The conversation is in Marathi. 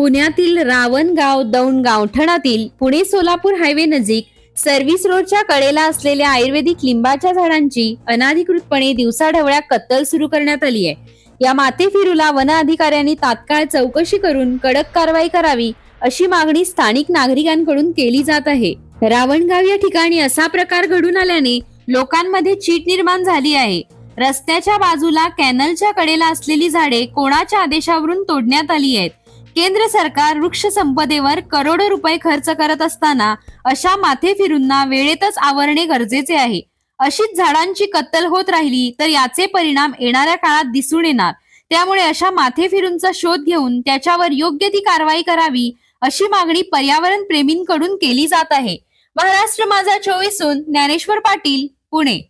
पुण्यातील रावणगाव दौंड गावठणातील पुणे सोलापूर हायवे नजीक सर्व्हिस रोडच्या कडेला असलेल्या आयुर्वेदिक लिंबाच्या झाडांची अनाधिकृतपणे दिवसाढवळ्या कत्तल सुरू करण्यात आली आहे. या माथेफिरूला वन अधिकाऱ्यांनी तात्काळ चौकशी करून कडक कारवाई करावी अशी मागणी स्थानिक नागरिकांकडून केली जात आहे. रावणगाव या ठिकाणी असा प्रकार घडून आल्याने लोकांमध्ये चीट निर्माण झाली आहे. रस्त्याच्या बाजूला कॅनलच्या कडेला असलेली झाडे कोणाच्या आदेशावरून तोडण्यात आली आहेत? केंद्र सरकार वृक्ष संपदेवर करोडो रुपये खर्च करत असताना अशा माथेफिरूंना वेळेतच आवरणे गरजेचे आहे. अशीच झाडांची कत्तल होत राहिली तर याचे परिणाम येणाऱ्या काळात दिसून येणार. त्यामुळे अशा माथेफिरूंचा शोध घेऊन त्याच्यावर योग्य ती कारवाई करावी अशी मागणी पर्यावरण प्रेमींकडून केली जात आहे. महाराष्ट्र माझा चोवीसून ज्ञानेश्वर पाटील पुणे.